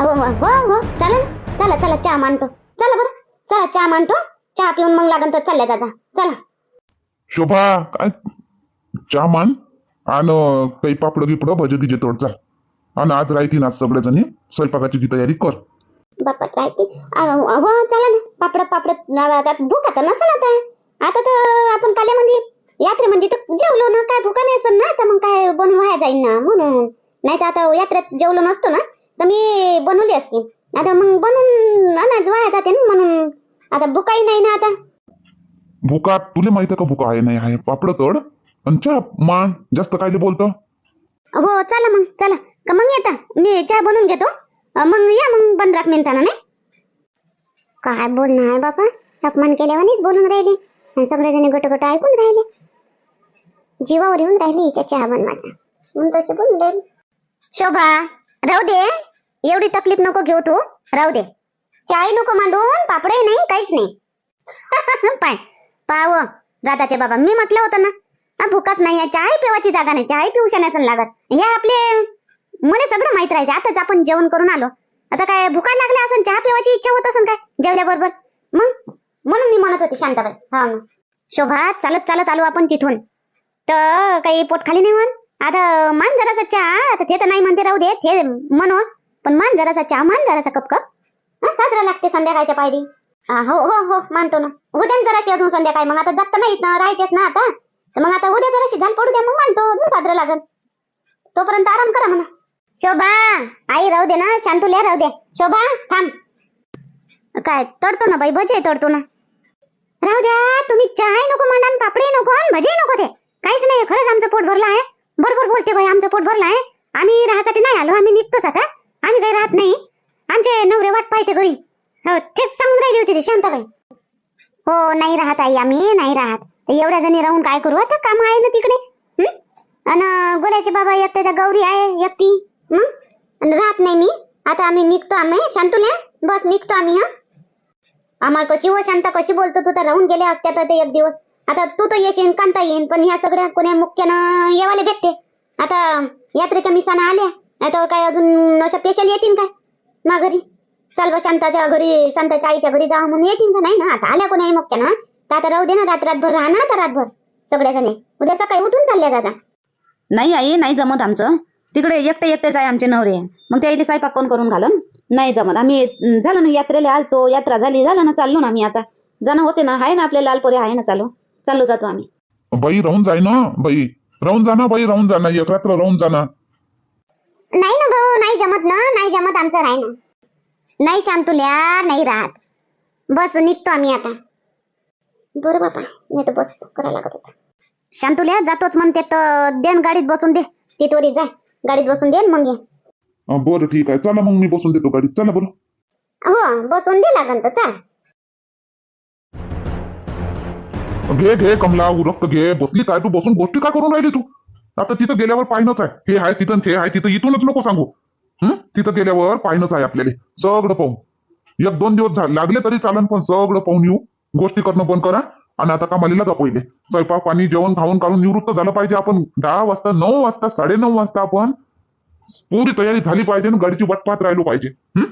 हो हो हो हो चला चला चला चहा मांडतो. चला बरं. चला चहा मांडतो. चहा पिऊन मग लागन तर चालल्या दादा. चला. शोभा काय? चहा मान आणि काही पापड गिपड भजे गिजे तोड चाल आणि आज राहतील आज सगळेजणी. स्वयंपाकाची तयारी कर. बापा राहते हो चला ना. पापड पापड आता भूक आता नसेल आता. आता तर आपण काल्यामध्ये यात्रेमध्ये तर जेवलो ना. काय भुका नाही असेल ना तर मग काय बनवून व्हायला जाईन ना. म्हणून. नाही तर आता यात्रेत जेवलो नसतो ना. तर मी बनवली असती. आता मग बनवून अनाज वाया जाते ना म्हणून. आता भुकाही नाही ना आता. भुका? तुला माहीत आहे का भुका आहे नाही आहे? पापड तोड. आणि चहा मान जास्त कायले बोलतो. हो चला मग चला. का मग येता? मी चहा बनवून घेतो. अं, मग या मग पंधरा मिनिटानं नाही? काय बोलणं आहे बापा? अपमान केल्यावानीच बोलून राहिले. आणि सगळेजण गट गट ऐकून राहिले. जीवावर येऊन राहिली हिच्या चहा बनवायचा. म्हणून तशी बोलून राहिली. शोभा राहू दे. एवढी तकलीफ नको घेऊ तू. राहू दे. चाय नको मांडून पापडही नाही काहीच नाही. पाय. पाव राधाचे बाबा. मी म्हटलं होतं ना हा भूकच नाही आहे. चाय पिवाची जागा नाही. चाय पिऊशा नसेल लागत हे आपले मला सगळं माहीत राहायचं. आताच आपण जेवण करून आलो. आता काय भुका लागल्या असं चहा पिवायची इच्छा होत असेल काय? जेवल्याबरोबर मग? म्हणून मी म्हणत होते शांताबाई. हा शोभा चालत चालत आलो आपण तिथून. तर काही पोट खाली नाही म्हण. आता मान जरासा चहा. आता ते तर नाही म्हणते राहू दे. ते म्हणू. पण मान जरासा चहा मान जरासा कप कप साजरा लागते संध्याकाळच्या पायरी. हो हो हो मानतो ना. उद्या जराशी अजून संध्याकाळी. मग आता जात नाहीत ना राहतेच ना आता. तर मग आता उद्या जराशी झाल पडू द्या मग मानतो. अजून साजरं लागल. तोपर्यंत आराम करा म्हणा. शोभा आई राहू दे ना शांतुल्या राहू दे. शोभा थांब. काय तडतो ना बाई भजे तडतो ना. राहू द्या तुम्ही चहाही नको मांडा आणि पापडी नको भजे नको ते. काहीच नाही खरंच आमचं पोट भरलं आहे. बरोबर बोलते बाई आमचं पोट भरलं आहे. आम्ही राहासाठी नाही आलो आम्ही निघतोच आता. आम्ही काही राहत नाही. आमचे नवरे वाट पाहते घरी. हो तेच सांगून राहिली होती ते शांताबाई. हो नाही राहत आई आम्ही नाही राहत. तर एवढ्या जणी राहून काय करू? आता काम आहे ना तिकडे. अन गोल्याचे बाबा एकट्याचा गौरी आहे एकटी. मग राहत नाही मी. आता आम्ही निघतो आम्ही. शांतुल्या बस निघतो आम्ही हा? आम्हाला कशी व शांता कशी बोलतो तू? तर राहून गेले असत्या तर ते एक दिवस. आता तू तर येशील कांता येईन. पण ह्या सगळ्या कोण्या मुख्यानं येवाले भेटते. आता यात्रेच्या मिसानं आल्या. आता काय अजून अशा स्पेशल येतील काय? माघारी चाल बा शांताच्या घरी शांताच्या आईच्या घरी जावं म्हणून येतील का? नाही ना आता आल्या कोणी मुख्यानं तर आता राहू दे ना रात रातभर राहा ना आता रातभर सगळ्या जणी उद्या सकाळी उठून चालल्या दादा नाही आई नाही जमत आमचं. तिकडे एकटे एकटेच आहे आमचे नवरे. मग त्या इथे स्वयंपाक कोण करून घालन? नाही जमत. आम्ही झालं ना यात्रेला आलतो यात्रा झाली झालं ना चाललो ना आम्ही आता. जाणं होते ना आहे ना आपले लालपोरे आहे ना चालू. चाललो जातो आम्ही. बाई राहून जाय ना बाई. राहून जा ना बाई राहून जा ना एक रात्र राहून जा ना. नाही ना भाऊ नाही जमत ना नाही जमत आमचं राह ना नाही शांतुल्या नाही राहत. बस निघतो आम्ही आता. बरं बापा नाही तर बस करायला लागत होता. शांतुल्या जातोच म्हणते तर देन गाडीत बसून दे. ती तोरी जाय गाडीत बसून दे न मग ये. अं, बरं ठीक आहे चला मग मी बसून देतो गाडीत. चला बरं हो बसून दे लागन तर चाल. घे घे कमला उरक्त घे. बसली काय तू? बसून गोष्टी काय करून राहिली तू? आता तिथं गेल्यावर पाहिनंच आहे. हे आहे तिथं हे आहे तिथं. इथूनच नको सांगू. हम्म तिथं गेल्यावर पाहिनंच आहे आपल्याला. सगळं पाहून. एक दोन दिवस झाले लागले तरी चालन पण सगळं पाहून येऊ. गोष्टी करणं बंद करा. आणि आता कामाला लागा पहिले. स्वयंपाक पाणी जेवण खाऊन काढून निवृत्त झालं पाहिजे आपण. दहा वाजता नऊ वाजता साडे नऊ वाजता आपण पुरी तयारी झाली पाहिजे आणि गाडीची वाट पाहत राहिलो पाहिजे. हम्म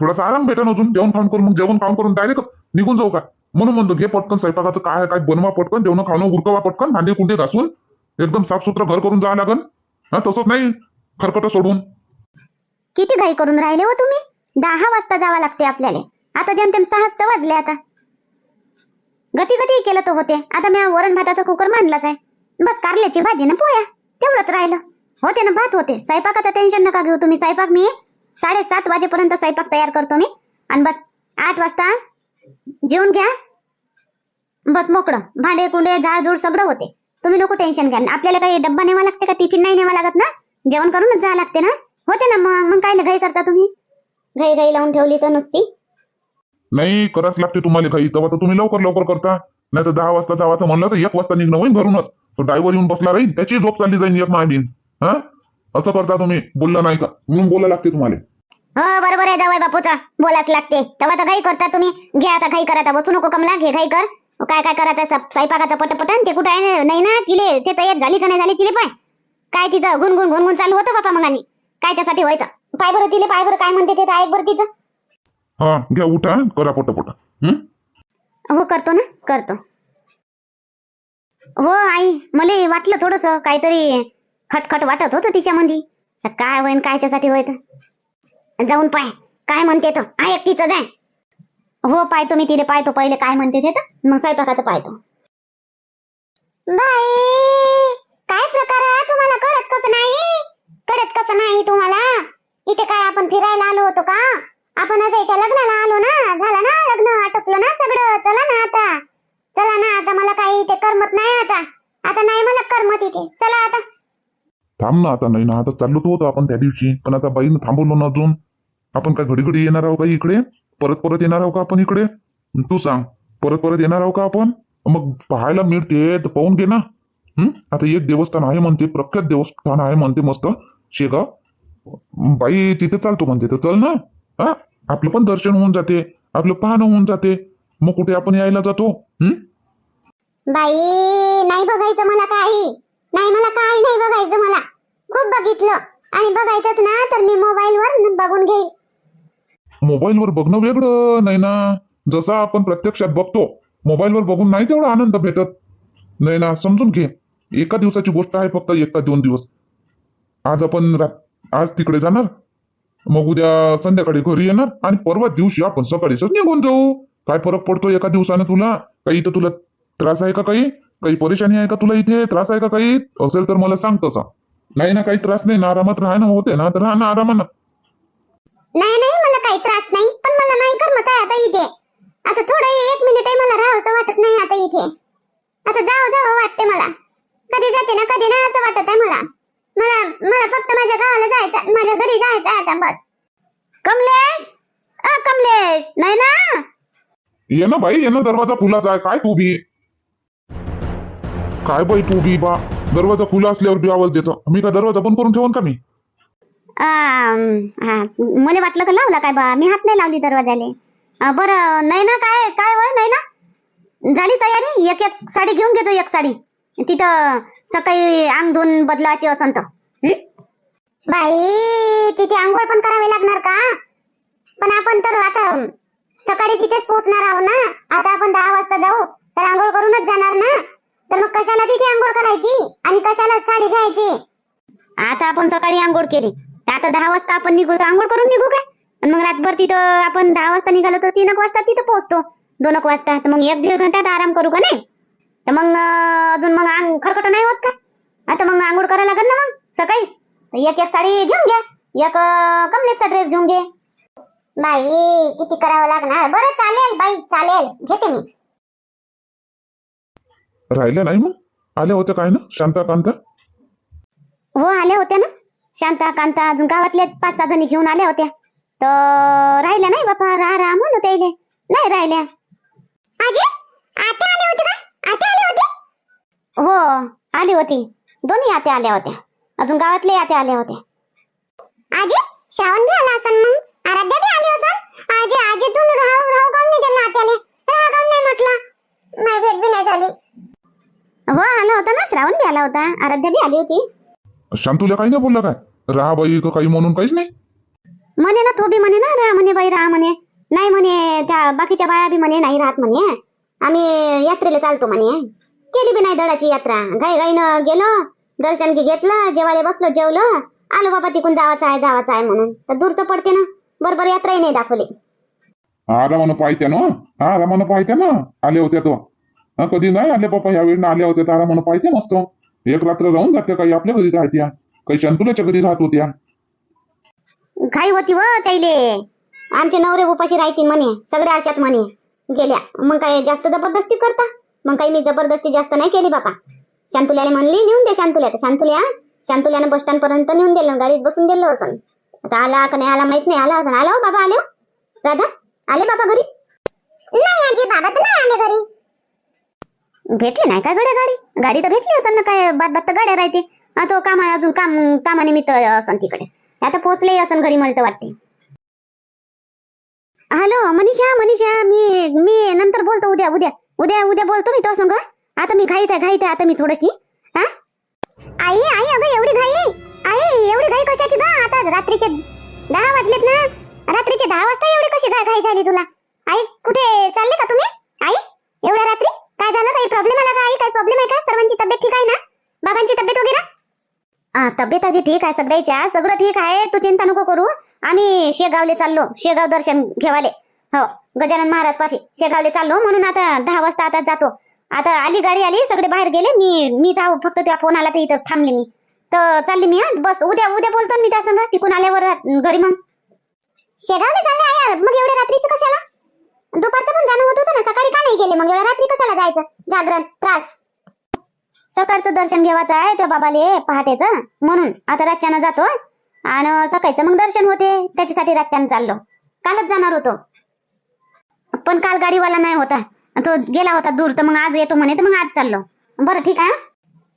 थोडासा आराम भेटेन अजून. जेवण खाऊन करून मग जेवण खाऊन करून डायरेक्ट निघून जाऊ का? म्हणून म्हणतो घे पटकन स्वयंपाकाचं काय काय बनवा पटकन. जेवण खाणं उरकवा पटकन. भांडे कुंडे घासून एकदम साफसुथरं घर करून जावं लागन. हा तसंच नाही खरकट सोडून. किती घाई करून राहिले हो तुम्ही? दहा वाजता जावं लागते आपल्याला. आता जेमतेम सहाच तर वाजले आता. गती गती केलं तर होते. आता मी वरण भाताचा कुकर मांडलाच आहे. बस कारल्याची भाजी ना पोया. तेवढंच राहिलं. होते ना भात होते. स्वयंपाकाचं टेन्शन नका घेऊ तुम्ही. स्वयंपाक मी साडेसात वाजेपर्यंत स्वयंपाक तयार करतो मी. आणि बस आठ वाजता जेवून घ्या. बस मोकळं. भांडे कुंडे झाडझूड सगळं होते. तुम्ही नको टेन्शन घ्या आपल्याला काही डब्बा नेवा लागते का? टिफिन नाही नेवा लागत ना? जेवण करूनच जावं लागते ना? होते ना मग? मग काय घाई करता तुम्ही? घाई घाई लावून ठेवली तर नुसती. नाही करावंच लागते तुम्हाला काही तेव्हा तर तुम्ही लवकर लवकर करता. नाही तर दहा वाजता जावाचं म्हणलं तर एक वाजता निघणं होईल घरूनच. तो ड्रायव्हर येऊन बसला राहील त्याची झोप चालली जाईल एक मायबीन हा? असं करता तुम्ही. बोलला नाही का? म्हणून बोला लागते तुम्हाला. हो बरोबर आहे जावई बापूचा. बोलाच लागते. तेव्हा तर घाई करता तुम्ही. घे आता घाई करा बसू नको कमला. घे घाई कर. काय काय करायचं? स्वयंपाकाचं पटपटन? ते कुठं आहे? नाही ना तिले. ते तयार झाली का नाही झाली तिले पाय काय तिथं गुणगुण गुणगुण चालू होतं बापा मग आणि? कायच्यासाठी व्हायचं पाय बरं तिले पाय बरं काय म्हणते ते ऐक बरं तिचं. हा घ्या उठा करा पटापट. हं? करतो ना करतो. हो आई मला वाटलं थोडस काहीतरी खटखट वाटत होतं तिच्यामध्ये काय होईन कायच्यासाठी होय तर? जाऊन पाय. काय म्हणते तो? ऐक तिचं जाय. हो पाहतो मी तिथे पाहतो. पहिले काय म्हणते ते तर. मग स्वयंपाकाचं पाहतो. बाई काय प्रकार आहे? तुम्हाला कळत कसं नाही? कळत कसं नाही तुम्हाला? इथे काय आपण फिरायला आलो होतो का? आपण अजयच्या लग्नाला आलो ना? झालं ना लग्न? आटोपलं ना सगळं? चला ना आता. चला ना आता. मला काही इथे करमत नाही आता. आता नाही मला करमत इथे. चला आता. थांब ना आता नाही ना आता चाललो तो होतो आपण त्या दिवशी. पण आता बाईनं थांबवलो ना अजून. आपण काय घडी घडी येणार आहो का इकडे? परत परत येणार आहो का आपण इकडे? तू सांग परत परत येणार आहो का आपण? मग पाहायला मिळते तर पाहून घे ना. आता एक देवस्थान आहे म्हणते प्रख्यात देवस्थान आहे म्हणते मस्त. शेगाव. बाई तिथे चालतो म्हणते तर चल ना. हा? आपलं पण दर्शन होऊन जाते आपलं पाहणं होऊन जाते. मग कुठे आपण यायला जातो? हं? बाई नाही बघायचं मला काही. नाही मला काही नाही बघायचं मला. खूप बघितलं. आणि बघायचंच ना तर मी मोबाईल वर बघून घेईल. मोबाईलवर बघणं वेगळं नाही ना? जसा आपण प्रत्यक्षात बघतो मोबाईलवर बघून नाही तेवढा आनंद भेटत. नाही ना? समजून घे. एका दिवसाची गोष्ट आहे फक्त एका दोन दिवस. आज आपण आज तिकडे जाणार. मग उद्या संध्याकाळी घरी येणार आणि परवा दिवशी आपण सकाळीच निघून जाऊ. काय फरक पडतो एका दिवसानं तुला? काही इथं तुला त्रास आहे का काही? काही परेशानी आहे का तुला इथे? त्रास आहे का काही? असेल तर मला सांग तसा. नाही ना काही त्रास नाही. ना आरामात राहणं होते ना तर राहा ना आरामानं. नाही नाही मला काही त्रास नाही पण मला नाही करमत आहे आता इथे. आता थोडं एक मिनिट मला राहावसं वाटत नाही आता इथे. आता जावं जावं वाटते मला. कधी जाते ना कधी नाही असं वाटत आहे मला. मला मला फक्त माझ्या गावाला जायचं माझ्या घरी जायचं आहे आता बस. कमलेश? अ कमलेश नाही ना? ये ना बाई ये ना दरवाजा खुलाच आहे. काय तू बी? काय बाई तू बी बा? दरवाजा खुला असल्यावर बी आवाज देतो. मी का दरवाजा बंद करून ठेवून का मी? मला वाटलं का लावला काय बा. मी हात नाही लावली दरवाजाले. बरं नाही ना काय काय होय नाही ना झाली तयारी? एक एक साडी घेऊन घेतो एक साडी. तिथं सकाळी अंग धुवून बदलायची असन तर. बाई तिथे आंघोळ पण करावी लागणार का? पण आपण तर आता सकाळी तिथेच पोहोचणार आहोत ना? आता आपण दहा वाजता जाऊ तर आंघोळ करूनच जाणार ना? तर मग कशाला तिथे आंघोळ करायची? आणि कशाला साडी घ्यायची? आता आपण सकाळी आंघोळ केली. आता दहा वाजता आपण निघू आंघोळ करून निघू काय? मग रातभर तिथं आपण दहा वाजता निघालो तर तीन वाजता तिथं पोहोचतो. दोन वाजता. तर मग एक दीड घंट्यात आराम करू का नाही? तर मग अजून मग अंग खरकट नाही होत का? आता मग आंघोळ करायला लागेल ना मग सकाळी. एक एक साडी घेऊन घ्या. एक अं, कमलेशचा ड्रेस घेऊन घे. बाई किती करावं लागणार? बरं चालेल बाई चालेल. घेते मी. राहिल्या नाही मग? आल्या होत्या काय ना? शांता कांता? हो आल्या होत्या ना. शांता कांता अजून गावातल्या पाच सहा जणी घेऊन आल्या होत्या. तर राहिल्या नाही बापा राहा राहा म्हणू त्याले नाही राहिल्या. आजी आत्या आले होते का? आत्या आले होते हो आली होती. दोन्ही आत्या आल्या होत्या. अजून गावातले आत्या आल्या होत्या. आजी श्रावण बी आला असन मग? आराध्या बी आली असन? आजी आजी तू राहू राहू काऊन नाही दिला आत्याले? राहा काऊन नाही म्हटलं. नाही भेट बी नाही झाली. हो आला होता ना श्रावण बी आला होता. आराध्या बी आली होती. शांतुल्या काही नाही बोलला काय? राहा बाई काही म्हणून काहीच नाही. म्हणे ना तो बी म्हणे ना राहा म्हणे बाई राहा म्हणे. नाही म्हणे त्या बाकीच्या बाया बी म्हणे नाही राहत म्हणे. आम्ही यात्रेला चालतो म्हणे. केली बी नाही दडाची यात्रा. घाई घाईनं गेलो दर्शन घेतलं जेवायला बसलो जेवलो. आलो बाबा तिकून जावाचं आहे जावाचं आहे म्हणून. तर दूरचं पडते ना. बरोबर यात्राही नाही दाखवली. आरामानं पाहित्या ना? हा आरामानं पाहित्या ना? आल्या होत्या तो. कधी नाही आले बापा यावेळी आल्या होत्या तर आरामानं पाहिजे मस्त. एक रात्र राहून जाते काही आपल्या घरी राहत्या काही शांतुल्याच्या घरी राहत होत्या. घाई होती व त्याले आमचे नवरे उपाशी राहतील म्हणे सगळ्या अशात म्हणे गेल्या. मग काय जास्त जबरदस्ती करता? मग काही मी जबरदस्ती जास्त नाही केली बापा. शांतुल्याला म्हणली नेऊन दे शांतुल्या शांतुल्या शांतुल्यानं बस स्टँड पर्यंत नेऊन दिलं गाडीत बसून दिलं असं आता आला का नाही आला माहीत नाही आला असं आला हो बाबा आले हो? राधा आले बाबा घरी? नाही आजी बाबा तर नाही आले घरी. भेटली नाही का गड्या गाडी? गाडी तर भेटली असं ना काय बात बात गाड्या राहते. तो कामा अजून काम कामानिमित्त असन तिकडे. आता पोहोचले असन घरी मला तर वाटते. हॅलो मनीषा मनीषा मी मी नंतर बोलतो उद्या उद्या. उद्या उद्या बोलतो मी तो संग आता मी घाईत आहे घाईत आहे आता मी थोडीशी. हा? आई आई अगं एवढी घाई? आई एवढी घाई कशाची ग? आता रात्रीचे दहा वाजलेत ना. रात्रीचे दहा वाजता एवढी कशी घाई झाली तुला? आई कुठे चालले का तुम्ही? आई एवढ्या रात्री? काय झालं? काही प्रॉब्लेम आला का आई? काही प्रॉब्लेम आहे का? सर्वांची तब्येत ठीक आहे ना? बाबांची तब्येत वगैरे? तब्येत अगदी ठीक आहे सगळ्याच्या. सगळं ठीक आहे. तू चिंता नको करू. आम्ही शेगावले चाललो. शेगाव दर्शन घेवाले. हो गजानन महाराज पाशी शेगावले चाललो. म्हणून आता दहा वाजता आता जातो. आता आली गाडी आली. सगळे बाहेर गेले. मी मी जाऊ. फक्त तुझ्या फोन आला तर इथं थांबले मी. तर चालली मी बस. उद्या उद्या बोलतो मी त्या संग तिकून आल्यावर घरी मग. शेगावले चालले आहे. मग एवढ्या रात्रीचं कशाला? दुपारचं पण जाणं होत होतं ना. सकाळी का नाही गेले? मग एवढ्या रात्री कशाला जायचं? जागरण त्रास. सकाळचं दर्शन घेवायचं आहे त्या बाबाले पहाटेचं. म्हणून आता रातच्यानं जातो. आणि सकाळचं मग दर्शन होते. त्याच्यासाठी रातच्यानं चाललो. कालच जाणार होतो. पण काल गाडीवाला नाही होता. तो गेला होता दूर. तर मग आज येतो म्हणे तर मग आज चाललो. बरं ठीक आहे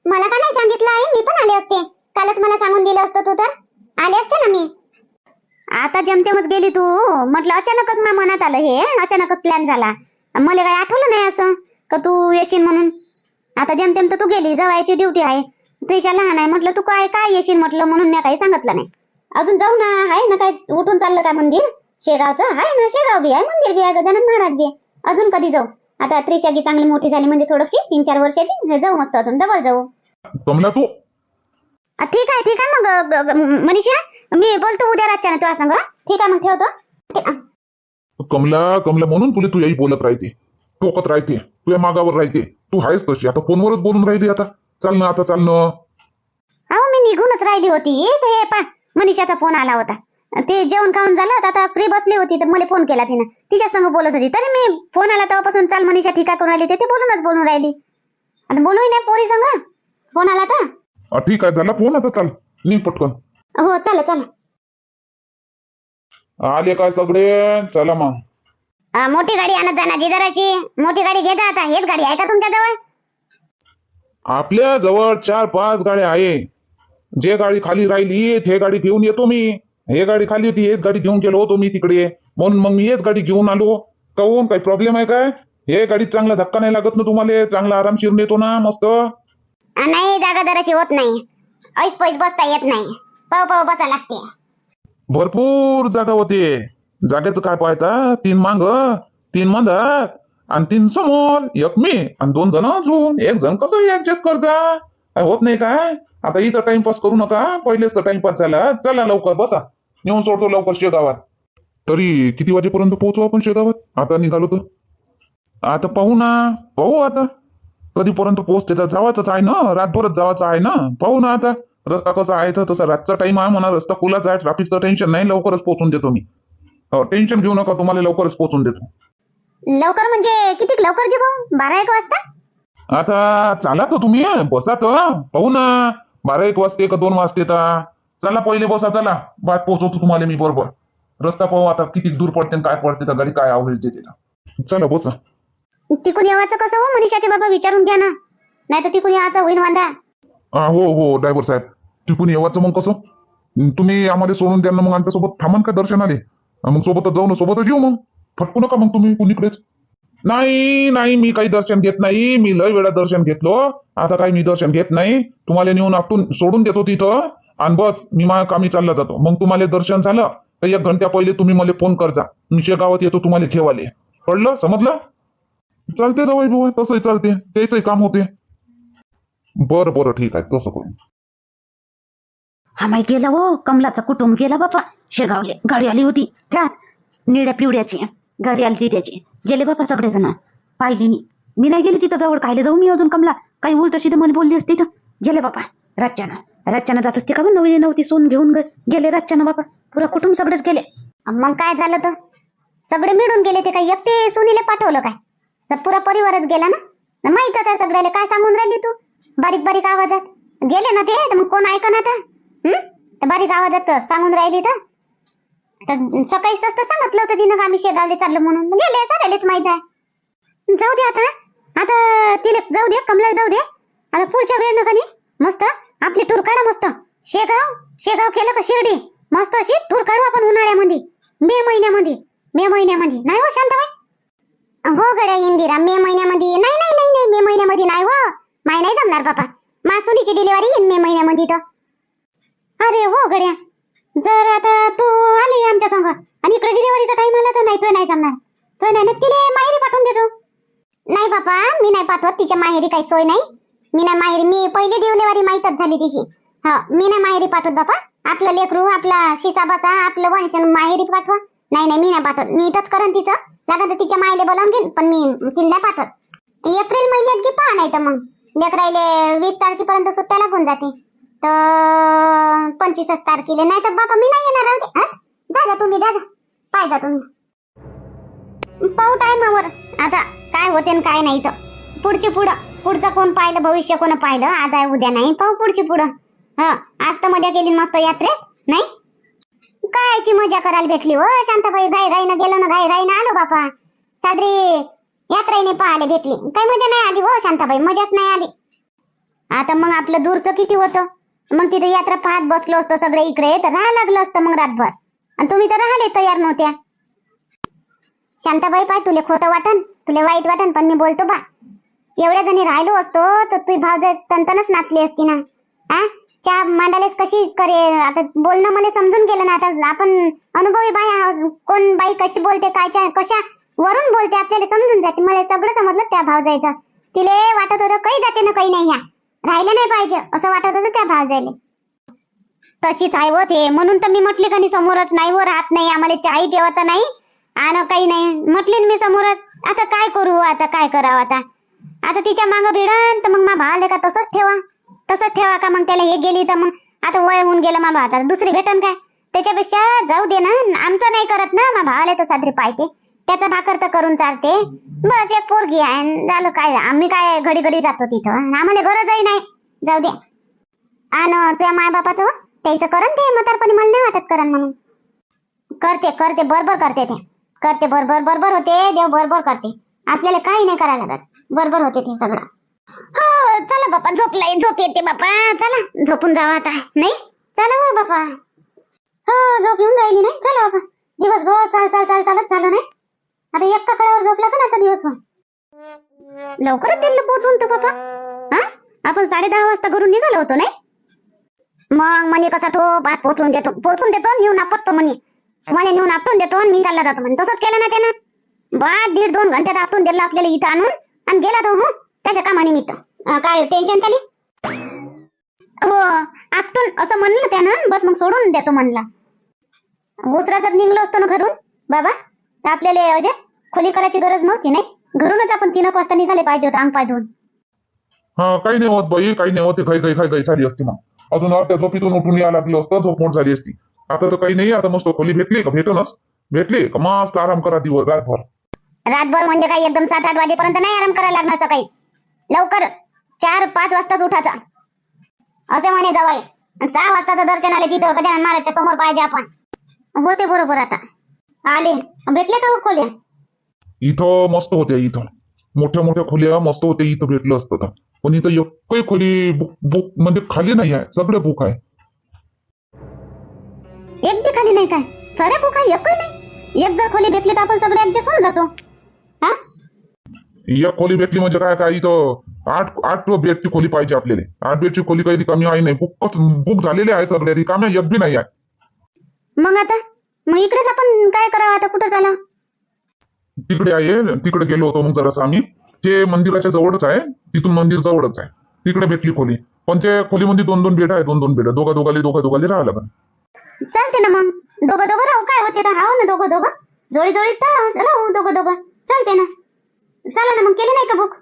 मला का नाही सांगितलं आहे मी पण आले असते. कालच मला सांगून दिलं असतं तू तर. आले असते ना मी? आता जमतेमच गेली तू. म्हटलं अचानकच मनात आलं हे. अचानकच प्लॅन झाला. मला काही आठवलं नाही असं. का तू येशील म्हणून? आता जेमतेम तर तू गेली. जवायची ड्युटी आहे. त्रिशा लहान आहे. म्हटलं तू काय काय येशील म्हटलं म्हणून मी काही सांगितलं नाही. अजून जाऊ ना. आहे ना काय? उठून चाललं काय मंदिर? शेगावचं? आहे ना. शेगाव बी आहे. मंदिर बी आहे. गजानन महाराज बी आहे. अजून कधी जाऊ? आता त्रिशा गी चांगली मोठी झाली म्हणजे थोडीशी. तीन चार वर्षाची. जाऊ मस्त अजून. डबल जाऊ. तू? ठीक आहे. ठीक आहे मग मनीषा? मी बोलतो उद्या रातच्या तुझ्या संग ठीक आहे मग ठेवतो. कमला कमला म्हणून तुला तू याही बोलत राहते. टोकत राहते. तुझ्या मागावर राहते. तू आहेस तशी. आता फोनवरच बोलून राहिली आता. चाल ना आता चाल ना. अहो मी निघूनच राहिली होती. ते हे पा. मनीषाचा फोन आला होता. ते जेवण खाऊन झालं आता फ्री बसली होती तर मला फोन केला तिनं. तिच्या संग बोलत होती. तरी मी फोन आला तेव्हापासून चाल मनीषा ठीक करून राहिली ते ते बोलूनच बोलून राहिली. आता बोलूही नाही पोरी संग. फोन आला तर. ठीक आहे झाला फोन आता चाल. निघ पटकन. हो चला चला. आले काय सगळे? चला मग. अ, मोठी गाडी आणत जा ना जिजाराची. मोठी गाडी घे जा आता. हेच गाडी आहे का तुमच्या जवळ आपल्या जवळ चार पाच गाड्या आहे. जे गाडी खाली राहिली ते गाडी घेऊन येतो मी. हे गाडी खाली होती हेच गाडी घेऊन गेलो होतो मी तिकडे. म्हणून मग मी हेच गाडी घेऊन आलो. काहून? काही प्रॉब्लेम आहे काय? हे गाडीत चांगला धक्का नाही लागत ना तुम्हाला? चांगला आरामशीर नेतो ना मस्त. अ, नाही जागा जराशी होत नाही. ऐस पैस बसता येत नाही. पाव पाव बसा लागते. भरपूर जागा होते. जागेचं काय पाहता तीन मांग तीन मंदात आणि तीन समोर एक मी आणि दोन जण अजून. एक जण कसं ऍडजस्ट करता? काय होत नाही काय? आता इथं टाइमपास करू नका. पहिलेच तर टाइमपास झाला. चला लवकर बसा. नेऊन सोडतो लवकर शेगावात. तरी किती वाजेपर्यंत पोहोचू आपण शेगावात? आता निघालो तर. आता पाहू ना. पाहू आता. कधीपर्यंत पोहोचते? तर जावाच आहे ना. रातभरच जावाचं आहे ना. पाहू ना आता. रस्ता कसा आहे तर तसा रातचा टाइम आहे म्हणा रस्ता खुलाच आहे ट्रॅफिकचं टेन्शन नाही लवकरच पोहोचून देतो मी. टेन्शन घेऊ नका तुम्हाला लवकरच पोहोचून देतो. लवकर म्हणजे किती लवकर जे भाऊ बारा एक वाजता? आता चला तर तुम्ही बसा तर पाहू ना. बारा एक वाजते का दोन वाजते तर चला पहिले बसा चला. बात पोहोचवतो तुम्हाला मी बरोबर. रस्ता पाहू आता किती दूर पडते आणि काय पडते तर गाडी काय आवडेल देते तर. चला बसा. तिकून येवायचं कसं हो मनीषाचे बाबा विचारून घ्या ना. नाही तर तिकून यायचं होईन वांदा. हा हो हो ड्रायव्हर साहेब. तिकून येवाचं मग कसं? तुम्ही आम्हाला सोडून द्याल ना मग आमच्यासोबत. थांबन का दर्शनाले? मग सोबतच जाऊ ना सोबतच येऊ मग. फटकू नका मग तुम्ही कुणीकडेच. नाही नाही मी काही दर्शन घेत नाही. मी लय वेळा दर्शन घेतलो. आता काही मी दर्शन घेत नाही. तुम्हाला नेऊन आपटून सोडून देतो तिथं. आणि बस मी माझ्या कामी चालला जातो. मग तुम्हाला दर्शन झालं तर एक घंट्या पहिले तुम्ही मला फोन करजा. मी शेगावात येतो तुम्हाला ठेवाले कळलं? समजलं? चालते जाऊ भाऊ तसंही चालते त्याचंही काम होते बरं बरं ठीक आहे. तसं करू. हा माई गेला हो. कमलाचा कुटुंब गेला बापा. शेगावले. गाडी आली होती. त्यात निळ्या पिवड्याची गाडी आली ती त्याची गेले बापा सगळेजण. पाहिली मी. मी नाही गेली तिथं जवळ. कायले जाऊ मी अजून कमला. काही उलट सीधं मला बोलली असती तर. गेले बापा. रातच्यानं. रातच्यानं जात असते का नवी नव्हती सोन घेऊन ग- गेले रातच्यानं बापा. पुरा कुटुंब सगळेच गेले. मग काय झालं तर? सगळे मिळून गेले ते काय एकटे सुनीले पाठवलं काय? पुरा परिवारच गेला ना? न माहीतच आहे सगळ्याला. काय सांगून राहिली तू? बारीक बारीक आवाजात. गेले ना ते? तर मग कोण ऐक ना आता बारीक आवाजात सांगून राहिली तर? सकाळीच तसं सांगितलं होतं तिनं आम्ही शेगावले चाललो म्हणून. गेले सगळ्यालेच माहीत आहे. जाऊ दे आता आता तिले जाऊ दे कमला जाऊ दे. आता पुढच्या वेळ नका मस्त आपली टूर काढा मस्त. शेगाव शेगाव केलं का शिर्डी? मस्त अशी टूर काढू आपण उन्हाळ्यामध्ये. मे महिन्यामध्ये मे महिन्यामध्ये. नाही हो शांताबाई? हो गड्या इंदिरा मे महिन्यामध्ये. नाही नाही नाही नाही मे महिन्यामध्ये नाही हो. माय नाही जमणार बापा. मासुलीची डिलिव्हरी येईन मे महिन्यामध्ये तर अरे हो गड्या. जर आता तू आली आमच्या संग आणि इकडे डिलिव्हरीचा टाइम आला तर नाही तो नाही जमणार. तो नाही तिने माहेरी पाठवून देतो. नाही बापा मी नाही पाठवत तिच्या माहेरी काही सोय नाही. मी नाही माहेरी मी पहिली डिलिव्हरी माहीतच झाली तिची. हा मी नाही माहेरी पाठवत बापा. आपलं लेकरू आपला शिसा बसा आपलं वंशन माहेरी पाठवा. नाही नाही मी नाही पाठवत. मी इथंच करेन तिचं. लागत तिच्या मायले बोलावून घेईन पण मी तिला नाही पाठवत. एप्रिल महिन्यात की पहा नाही तर मग. लेकरायले वीस तारखेपर्यंत सुट्ट्या लागून जाते. तर पंचवीसच तारखेला. नाही तर बाबा मी नाही येणार. राहू दे. जा जा तुम्ही जा जा. पाय जा तुम्ही. पाहू टायमावर आता काय होते काय नाही तर पुढची पुढं. पुढचं कोण पाहिलं? भविष्य कोण पाहिलं? आज आहे उद्या नाही. पाहू पुढची पुढं. हा? आज तर मजा केली मस्त यात्रेत नाही? कायची मजा करायला भेटली हो शांताबाई? घाई घाईनं गेलो ना घाई घाईनं आलो बापा. सादरी यात्रेने पाहायला भेटली. काही मजा नाही आली हो शांताबाई. मजाच नाही आली. आता मग आपलं दूरचं किती होतं? मग तिथे यात्रा पाहत बसलो असतो सगळे इकडे. तर राहा लागलं असतं मग रातभर. आणि तुम्ही तर राहिले तयार नव्हत्या. शांताबाई पाय तुले खोटं वाटन? तुले वाईट वाटन? पण मी बोलतो बा. एवढ्या जणी राहिलो असतो तर तुझी भावज तनतनच नाचली असती ना. हा चहा मांडालेस कशी करे? आता बोलणं मला समजून गेलं ना. आता आपण अनुभवी बाई कोण बाई कशी बोलते? कायच्या कशा वरून बोलते आपल्याला समजून जाते. मला सगळं समजलं त्या भावजायचं तिले वाटत होतं काही जाते ना काही नाही ह्या. राहिलं नाही पाहिजे असं वाटत होतं त्या भावजायले तशीच आहे व ते. म्हणून तर मी म्हटली का नाही समोरच नाही व राहत नाही. आम्हाला चाही ठेवत नाही आणि काही नाही. म्हटली ना मी समोरच. आता काय करू हो? आता काय करावं आता? आता तिच्या मागं भिडन तर मग मा भावाले का तसंच ठेवा. तसंच ठेवा का मग त्याला हे गेली तर मग? आता वय होऊन गेलं मा भावाचा. दुसरी भेटन काय? त्याच्यापेक्षा जाऊ दे ना. आमचं नाही करत ना. मा भावाले तर साधरी पाहिजे त्याचा भाकर तर करून चालते. बस एक पोरगी आहे झालं काय? आम्ही काय घडी घडी जातो तिथं? आम्हाला गरजही नाही. जाऊ दे. आणि तुझ्या मायबापाचं? त्याचं करन ते म्हातारपणी मला नाही वाटत करण म्हणून. करते करते बरोबर करते ते. करते बरोबर बरोबर होते. देव बरोबर करते. आपल्याला काही नाही करायला लागत. बरोबर होते ते सगळं. हो चला बापा झोपलाय झोप येते बापा. चला झोपून जावा आता. नाही? चला हो बापा. हो झोप येऊन राहिली नाही. चला बापा. दिवसभर चाल चाल चाल चालत झालं नाही. आता एक कड्यावर झोपला का ना आता दिवसभर? लवकरच त्यांना पोहोचून तो बाबा. हा? आपण साडे दहा वाजता घरून निघालो होतो नाही? मग म्हणे कसा तो बात पोचून देतो. पोचून देतो नेऊन आपटतो म्हणे. म्हणे नेऊन आपटून देतो मी चालला जातो म्हणे. तसंच केलं ना त्यानं. बा दीड दोन घंट्यात आपटून दिला आपल्याला इथं आणून आणि गेला तो हो त्याच्या कामानिमित्त. अं, काय टेन्शन खाली हो आपटून असं म्हणलं त्यानं. बस मग सोडून देतो म्हणला. उसरा जर निघलो असतो ना घरून बाबा? आपल्याला अजय खोली करायची गरज नव्हती नाही? घरूनच आपण तीन वाजता निघाले पाहिजे होतं अंग पाय धुवून. हा काही नाही होत बाई काही नाही होत ते काही काही काही काही झाली असती मग अजून त्या झोपीतून उठून या लागलं असतं झोप मोठ झाली असती. आता तर काही नाही आता मस्त खोली भेटली का? भेटूनच. भेटली का? मस्त आराम करा दिवस रातभर. रातभर म्हणजे काही एकदम सात आठ वाजेपर्यंत नाही आराम करायला लागणार सकाळी? लवकर चार पाच वाजताच उठायचा. असे म्हणे जवळ आणि सहा वाजताचं दर्शन आले तिथं गजानन महाराजच्या समोर पाहिजे आपण. होते बरोबर आता. आले. भेटले का खोल्या? इथं मस्त होते इथं. मोठ्या मोठ्या खोल्या मस्त होते इथं भेटलं असतं तर. पण इथं एकही खोली बुक बुक म्हणजे खाली नाही आहे सगळे बुक आहे. एक बी खाली नाही काय? साऱ्या बुक आहे एकही नाही? एक जर खोली भेटली तर आपण सगळे ऍडजस्ट होऊन जातो. हा? एक खोली भेटली म्हणजे काय काय इथं आठ आठ बेडची खोली पाहिजे आपल्याला. आठ बेडची खोली काही रिकामी आहे नाही. बुकच बुक झालेले आहे सगळे रिकाम्या एक बी नाही आहे. मग आता? मग इकडेच आपण काय करावं? आता कुठं झालं तिकडे आहे तिकडे गेलो होतो मग जरासं आम्ही. ते मंदिराच्या जवळच आहे तिथून मंदिर जवळच आहे. तिकडे भेटली खोली. पण ते खोलीमध्ये दोन दोन बेड आहे दोन दोन बेड. दोघा दोघाले दोघा दोघाले राहायला लागेल. चालते ना मग. दोघं दोघं राहू? काय होते? तर हाव ना दोघं दोघं जोडी जोडीच तर राहू दोघं दोघं चालते ना. चला ना मग. केली नाही का बुक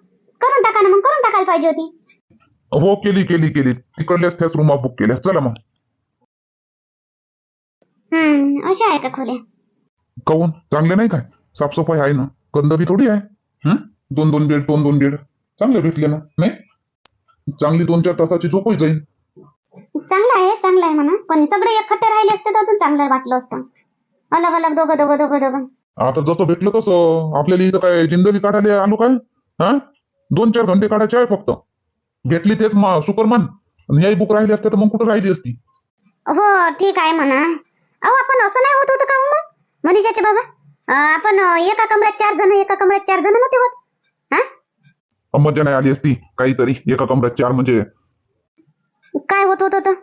करून टाका ना मग. करून टाकायला पाहिजे होती. हो केली केली केली. तिकडल्याच त्याच रूमा बुक केल्या. चला मग. हम्म अशा आहे का खोल्या? काऊन? चांगले नाही काय? साफसफाई आहे ना. गंदगी थोडी आहे. हं? दोन दोन बेड दोन दोन बेड. चांगले भेटले ना नाही? चांगली दोन चार तासाची झोपही जाईल. चांगलं आहे चांगलं आहे म्हणा. पण सगळे एकखट्टे राहिले असते तर अजून चांगलं वाटलं असतं. अलग अलग दोघं दोघं दोघं दोघं. आता जसं भेटलं तसं. आपल्याला इथं काय जिंदगी काढायला आलो काय? हा? दोन चार घंटे काढायचे आहे फक्त. भेटली तेच मा सुपरमॅन आणि याही बुक राहिली असते तर मग कुठं राहिली असती? हो ठीक आहे म्हणा. अहो आपण असं नाही होत होतं का हो मग? मनीषाचे बाबा? आपण एका कमऱ्यात चार जण एका कमऱ्यात चार जण नव्हते होत? हा? मजा नाही आली असती काहीतरी एका कमऱ्यात चार म्हणजे. काय होत होत होतं?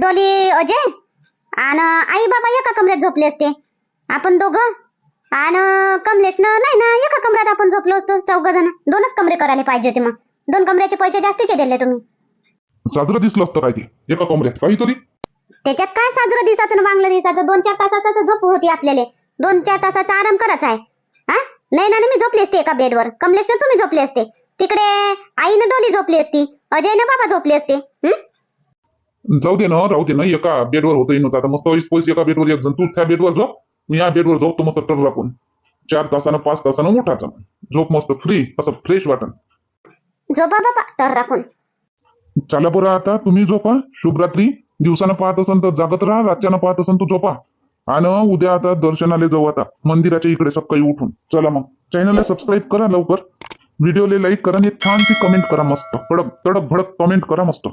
डोली अजय आणि आई बाबा एका कमऱ्यात झोपले असते. आपण दोघं आणि कमलेश नाही ना एका कमऱ्यात आपण झोपलो असतो चौघ जण. दोनच कमरे करायला पाहिजे होते मग. दोन कमऱ्याचे पैसे जास्तीचे दिले तुम्ही. साजरं दिसलं असतं काय ते? एका कमऱ्यात काहीतरी? त्याच्यात काय साजरं दिसाचं वांगलं दिसाचं? दोन चार तासाचा झोप होती आपल्याला. दोन चार तासाचा आराम करायचा आहे. हा? नाही ना मी झोपली असते एका बेडवर कमलेशनं तुम्ही झोपले असते. तिकडे आईनं डोली झोपली असती. अजयनं बाबा झोपले असते? जाऊ दे ना राहू दे ना. एका बेडवर होतं नव्हतं आता मस्त पैसे एका बेडवर एक जण. तू त्या बेडवर झोप. मी या बेडवर झोपतो मस्त तर राखून चार तासानं पाच तासानं उठायचं झोप मस्त फ्री असं फ्रेश वाटन. झोपा बाबा तर राखून चला बरं आता. तुम्ही झोपा. शुभरात्री. दिवसानं पाहत असन तर जागत राहा रातच्यानं पाहत असन तर झोपा. आणि उद्या आता दर्शनाला जाऊ आता. मंदिराच्या इकडे सकाळी उठून. चला मग. चॅनलला सबस्क्राईब करा लवकर. व्हिडिओला लाईक करा आणि छानशी कमेंट करा मस्त. कडक तडक भडक कमेंट करा मस्त.